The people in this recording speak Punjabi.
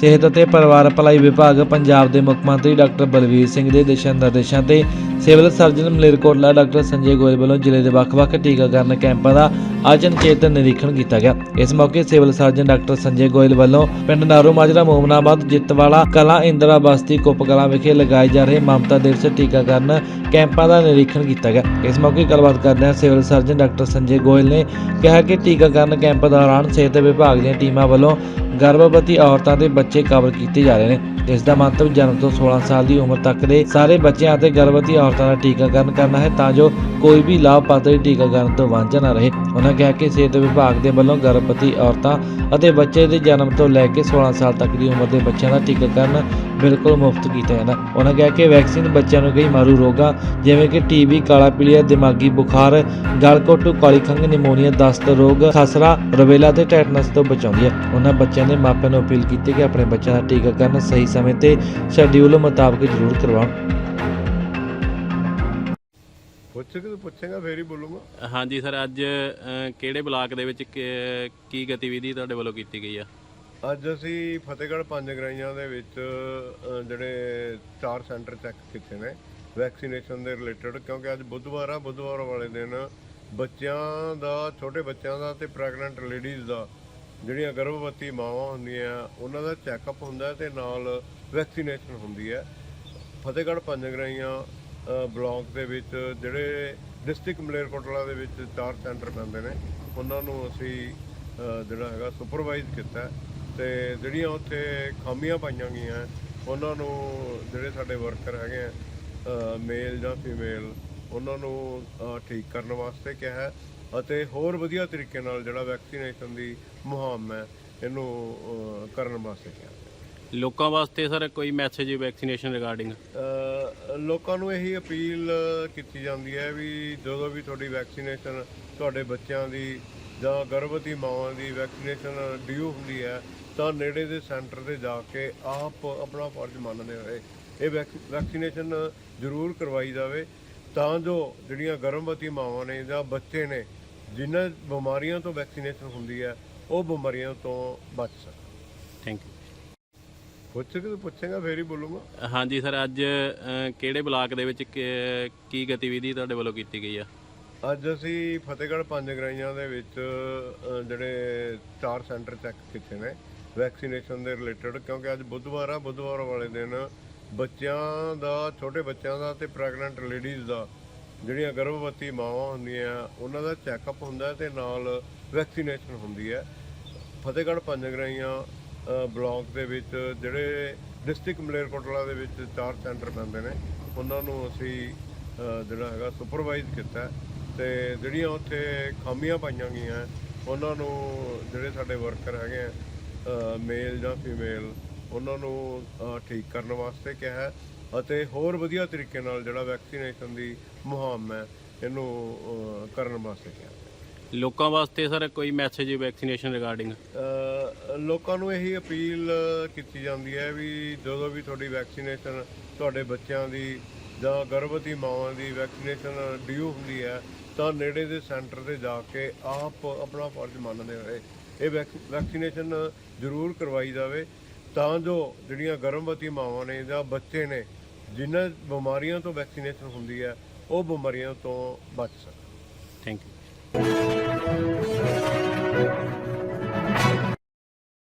ਸਿਹਤ ਅਤੇ ਪਰਿਵਾਰ ਭਲਾਈ ਵਿਭਾਗ ਪੰਜਾਬ ਦੇ ਮੁੱਖ ਮੰਤਰੀ ਡਾਕਟਰ ਬਲਵੀਰ ਸਿੰਘ ਦੇ ਦਿਸ਼ਾ ਨਿਰਦੇਸ਼ਾਂ ਤੇ civil surgeon Malerkotla doctor Sanjay Goyal ਵੱਲੋਂ ਜ਼ਿਲ੍ਹੇ ਦੇ ਵੱਖ-ਵੱਖ ਟੀਕਾਕਰਨ ਕੈਂਪਾਂ ਦਾ ਅੱਜ ਨਿਰੀਖਣ ਕੀਤਾ ਗਿਆ। ਇਸ ਮੌਕੇ civil surgeon doctor Sanjay Goyal ਵੱਲੋਂ ਪਿੰਡ ਨਾਰੋ ਮਾਜਰਾ, ਮੋਮਨਾਬਾਦ, ਜਿੱਤਵਾਲਾ, ਕਲਾ, ਇੰਦਰਾ ਬਸਤੀ, ਕੁੱਪਕਲਾਂ ਵਿਖੇ ਲਗਾਏ ਜਾ ਰਹੇ ਮਮਤਾ ਦਿਵਸ ਟੀਕਾਕਰਨ ਕੈਂਪਾਂ ਦਾ ਨਿਰੀਖਣ ਕੀਤਾ ਗਿਆ। ਇਸ ਮੌਕੇ ਗੱਲਬਾਤ ਕਰਦਿਆਂ civil surgeon doctor Sanjay Goyal ਨੇ ਕਿਹਾ ਕਿ ਟੀਕਾਕਰਨ ਕੈਂਪ ਦੌਰਾਨ ਸਿਹਤ ਵਿਭਾਗ ਦੀਆਂ ਟੀਮਾਂ ਵੱਲੋਂ ਗਰਭਵਤੀ ਔਰਤਾਂ ਦੇ ਬੱਚੇ ਕਵਰ ਕੀਤੇ ਜਾ ਰਹੇ ਨੇ। ਇਸ ਦਾ ਮੰਤਵ ਜਨਮ ਤੋਂ 16 ਸਾਲ ਦੀ ਉਮਰ ਤੱਕ ਦੇ ਸਾਰੇ ਬੱਚਿਆਂ ਅਤੇ ਗਰਭਵਤੀ ਔਰਤਾਂ ਦਾ ਟੀਕਾਕਰਨ ਕਰਨਾ ਹੈ ਤਾਂ ਜੋ ਕੋਈ ਵੀ ਲਾਭਪਾਤਰੀ ਟੀਕਾਕਰਨ ਤੋਂ ਵਾਂਝਾ ਨਾ ਰਹੇ। ਉਹਨਾਂ ਕਿਹਾ ਕਿ ਸਿਹਤ ਵਿਭਾਗ ਦੇ ਵੱਲੋਂ ਗਰਭਵਤੀ ਔਰਤਾਂ ਅਤੇ ਬੱਚੇ ਦੇ ਜਨਮ ਤੋਂ ਲੈ ਕੇ 16 ਸਾਲ ਤੱਕ ਦੀ ਉਮਰ ਦੇ ਬੱਚਿਆਂ ਦਾ ਟੀਕਾਕਰਨ ਬਿਲਕੁਲ ਮੁਫਤ ਕੀਤਾ ਜਾਂਦਾ। ਉਹਨਾਂ ਕਿਹਾ ਕਿ ਵੈਕਸੀਨ ਬੱਚਿਆਂ ਨੂੰ ਕਈ ਮਾਰੂ ਰੋਗਾਂ ਜਿਵੇਂ ਕਿ ਟੀਬੀ ਕਾਲਾ ਪੀਲੀਆ ਦਿਮਾਗੀ ਬੁਖਾਰ ਗਲਘੋਟੂ ਕਾਲੀ ਖੰਘ ਨਿਮੋਨੀਆ ਦਸਤ ਰੋਗ ਖਸਰਾ ਰਵੇਲਾ ਤੇ ਟੈਟਨਸ ਤੋਂ ਬਚਾਉਂਦੀ ਹੈ। ਉਹਨਾਂ ਬੱਚਿਆਂ ਨੇ ਮਾਪਿਆਂ ਨੂੰ ਅਪੀਲ ਕੀਤੀ ਕਿ ਆਪਣੇ ਬੱਚਿਆਂ ਦਾ ਟੀਕਾਕਰਨ ਸਹੀ ਸਮੇਂ ਤੇ ਸ਼ਡਿਊਲ ਮੁਤਾਬਕ ਜ਼ਰੂਰ ਕਰਵਾਉਣ। ਪੁੱਛ ਕੇ ਪੁੱਛੇਗਾ ਫੇਰ ਹੀ ਬੋਲੂਗਾ। ਹਾਂਜੀ ਸਰ ਅੱਜ ਅ, ਕਿਹੜੇ ਬਲਾਕ ਦੇ ਵਿੱਚ ਕਿ- ਕੀ ਗਤੀਵਿਧੀ ਤੁਹਾਡੇ ਵੱਲੋਂ ਕੀਤੀ ਗਈ ਆ? ਅੱਜ ਅਸੀਂ ਫਤਿਹਗੜ੍ਹ ਪੰਜ ਗਰਾਈਆਂ ਦੇ ਵਿੱਚ ਜਿਹੜੇ ਚਾਰ ਸੈਂਟਰ ਚੈੱਕ ਕੀਤੇ ਨੇ ਵੈਕਸੀਨੇਸ਼ਨ ਦੇ ਰਿਲੇਟਡ ਕਿਉਂਕਿ ਅੱਜ ਬੁੱਧਵਾਰ ਆ ਬੁੱਧਵਾਰ ਵਾਲੇ ਦਿਨ ਬੱਚਿਆਂ ਦਾ ਛੋਟੇ ਬੱਚਿਆਂ ਦਾ ਤੇ ਪ੍ਰੈਗਨੈਂਟ ਲੇਡੀਜ਼ ਦਾ ਜਿਹੜੀਆਂ ਗਰਭਵਤੀ ਮਾਵਾਂ ਹੁੰਦੀਆਂ ਉਹਨਾਂ ਦਾ ਚੈੱਕਅਪ ਹੁੰਦਾ ਤੇ ਨਾਲ ਵੈਕਸੀਨੇਸ਼ਨ ਹੁੰਦੀ ਹੈ। ਫਤਿਹਗੜ੍ਹ ਪੰਜ ਗਰਾਈਆਂ ਅ, ਬਲਾਕ ਦੇ ਵਿੱਚ ਜਿਹੜੇ ਡਿਸਟ੍ਰਿਕਟ ਮਲੇਰਕੋਟਲਾ ਦੇ ਵਿੱਚ ਚਾਰ ਸੈਂਟਰ ਪੈਂਦੇ ਨੇ ਉਹਨਾਂ ਨੂੰ ਅਸੀਂ ਜਿਹੜਾ ਹੈਗਾ ਸੁਪਰਵਾਈਜ਼ ਕੀਤਾ ਤੇ ਜਿਹੜੀਆਂ ਉੱਥੇ ਖਾਮੀਆਂ ਪਾਈਆਂ ਗਈਆਂ ਉਹਨਾਂ ਨੂੰ ਜਿਹੜੇ ਸਾਡੇ ਵਰਕਰ ਹੈਗੇ ਆ ਮੇਲ ਜਾਂ ਫੀਮੇਲ ਉਹਨਾਂ ਨੂੰ ਠੀਕ ਕਰਨ ਵਾਸਤੇ ਕਿਹਾ ਹੈ ਅਤੇ ਹੋਰ ਵਧੀਆ ਤਰੀਕੇ ਨਾਲ ਜਿਹੜਾ ਵੈਕਸੀਨੇਸ਼ਨ ਦੀ ਮੁਹਿੰਮ ਹੈ ਇਹਨੂੰ ਕਰਨ ਵਾਸਤੇ ਕਿਹਾ। ਲੋਕਾਂ ਵਾਸਤੇ ਸਰ ਕੋਈ ਮੈਸੇਜ ਵੈਕਸੀਨੇਸ਼ਨ ਰਿਗਾਰਡਿੰਗ ਲੋਕਾਂ ਨੂੰ ਇਹੀ ਅਪੀਲ ਕੀਤੀ ਜਾਂਦੀ ਹੈ ਵੀ ਜਦੋਂ ਵੀ ਤੁਹਾਡੀ ਵੈਕਸੀਨੇਸ਼ਨ ਤੁਹਾਡੇ ਬੱਚਿਆਂ ਦੀ ਜਾਂ ਗਰਭਵਤੀ ਮਾਵਾਂ ਦੀ ਵੈਕਸੀਨੇਸ਼ਨ ਡਿਊ ਹੁੰਦੀ ਹੈ ਤਾਂ ਨੇੜੇ ਦੇ ਸੈਂਟਰ ਤੇ ਜਾ ਕੇ ਆਪ ਆਪਣਾ ਫਰਜ਼ ਮੰਨਦੇ ਹੋਏ ਇਹ ਵੈਕ- ਵੈਕਸੀਨੇਸ਼ਨ ਜ਼ਰੂਰ ਕਰਵਾਈ ਜਾਵੇ। ਤਾਂ ਜੋ ਜਿਹੜੀਆਂ ਗਰਭਵਤੀ ਮਾਵਾਂ ਨੇ ਜਾਂ ਬੱਚੇ ਨੇ ਜਿਨ੍ਹਾਂ ਬਿਮਾਰੀਆਂ ਤੋਂ ਵੈਕਸੀਨੇਸ਼ਨ ਹੁੰਦੀ ਹੈ ਉਹ ਬਿਮਾਰੀਆਂ ਤੋਂ ਬਚ ਸਕਣ। ਥੈਂਕ ਯੂ ਪੁੱਛ ਕੇ ਪੁੱਛੇਗਾ ਫੇਰ ਹੀ ਬੋਲੂਗਾ। ਹਾਂਜੀ ਸਰ ਅੱਜ ਕਿਹੜੇ ਬਲਾਕ ਦੇ ਵਿੱਚ ਕੀ ਗਤੀਵਿਧੀ ਤੁਹਾਡੇ ਵੱਲੋਂ ਕੀਤੀ ਗਈ ਆ? ਅੱਜ ਅਸੀਂ ਫਤਿਹਗੜ੍ਹ ਪੰਜ ਗਰਾਈਆਂ ਦੇ ਵਿੱਚ ਜਿਹੜੇ ਚਾਰ ਸੈਂਟਰ ਚੈੱਕ ਕੀਤੇ ਨੇ ਵੈਕਸੀਨੇਸ਼ਨ ਦੇ ਰਿਲੇਟਡ ਕਿਉਂਕਿ ਅੱਜ ਬੁੱਧਵਾਰ ਆ ਬੁੱਧਵਾਰ ਵਾਲੇ ਦਿਨ ਬੱਚਿਆਂ ਦਾ ਛੋਟੇ ਬੱਚਿਆਂ ਦਾ ਤੇ ਪ੍ਰੈਗਨੈਂਟ ਲੇਡੀਜ਼ ਦਾ ਜਿਹੜੀਆਂ ਗਰਭਵਤੀ ਮਾਵਾਂ ਹੁੰਦੀਆਂ ਉਹਨਾਂ ਦਾ ਚੈੱਕਅਪ ਹੁੰਦਾ ਤੇ ਨਾਲ ਵੈਕਸੀਨੇਸ਼ਨ ਹੁੰਦੀ ਹੈ। ਫਤਿਹਗੜ੍ਹ ਪੰਜ ਗਰਾਈਆਂ ਅ, ਬਲਾਕ ਦੇ ਵਿੱਚ ਜਿਹੜੇ ਡਿਸਟ੍ਰਿਕਟ ਮਲੇਰਕੋਟਲਾ ਦੇ ਵਿੱਚ ਚਾਰ ਸੈਂਟਰ ਪੈਂਦੇ ਨੇ ਉਹਨਾਂ ਨੂੰ ਅਸੀਂ ਜਿਹੜਾ ਹੈਗਾ ਸੁਪਰਵਾਈਜ਼ ਕੀਤਾ ਤੇ ਜਿਹੜੀਆਂ ਉੱਥੇ ਖਾਮੀਆਂ ਪਾਈਆਂ ਗਈਆਂ ਉਹਨਾਂ ਨੂੰ ਜਿਹੜੇ ਸਾਡੇ ਵਰਕਰ ਹੈਗੇ ਆ ਮੇਲ ਜਾਂ ਫੀਮੇਲ ਉਹਨਾਂ ਨੂੰ ਠੀਕ ਕਰਨ ਵਾਸਤੇ ਕਿਹਾ ਹੈ ਅਤੇ ਹੋਰ ਵਧੀਆ ਤਰੀਕੇ ਨਾਲ ਜਿਹੜਾ ਵੈਕਸੀਨੇਸ਼ਨ ਦੀ ਮੁਹਿੰਮ ਹੈ ਇਹਨੂੰ ਕਰਨ ਵਾਸਤੇ ਕਿਹਾ ਲੋਕਾਂ ਵਾਸਤੇ ਸਰ ਕੋਈ ਮੈਸੇਜ ਵੈਕਸੀਨੇਸ਼ਨ ਰਿਗਾਰਡਿੰਗ ਲੋਕਾਂ ਨੂੰ ਇਹੀ ਅਪੀਲ ਕੀਤੀ ਜਾਂਦੀ ਹੈ ਵੀ ਜਦੋਂ ਵੀ ਤੁਹਾਡੀ ਵੈਕਸੀਨੇਸ਼ਨ ਤੁਹਾਡੇ ਬੱਚਿਆਂ ਦੀ ਜਾਂ ਗਰਭਵਤੀ ਮਾਵਾਂ ਦੀ ਵੈਕਸੀਨੇਸ਼ਨ ਡਿਊ ਹੁੰਦੀ ਹੈ, ਤਾਂ ਨੇੜੇ ਦੇ ਸੈਂਟਰ ਤੇ ਜਾ ਕੇ ਆਪ ਆਪਣਾ ਫਰਜ਼ ਮੰਨਦੇ ਹੋਏ ਇਹ ਵੈਕ- ਵੈਕਸੀਨੇਸ਼ਨ ਜ਼ਰੂਰ ਕਰਵਾਈ ਜਾਵੇ। ਤਾਂ ਜੋ ਜਿਹੜੀਆਂ ਗਰਭਵਤੀ ਮਾਵਾਂ ਨੇ ਜਾਂ ਬੱਚੇ ਨੇ, ਜਿਨ੍ਹਾਂ ਬਿਮਾਰੀਆਂ ਤੋਂ ਵੈਕਸੀਨੇਸ਼ਨ ਹੁੰਦੀ ਹੈ, ਉਹ ਬਿਮਾਰੀਆਂ ਤੋਂ ਬਚ ਸਕਣ। Thank you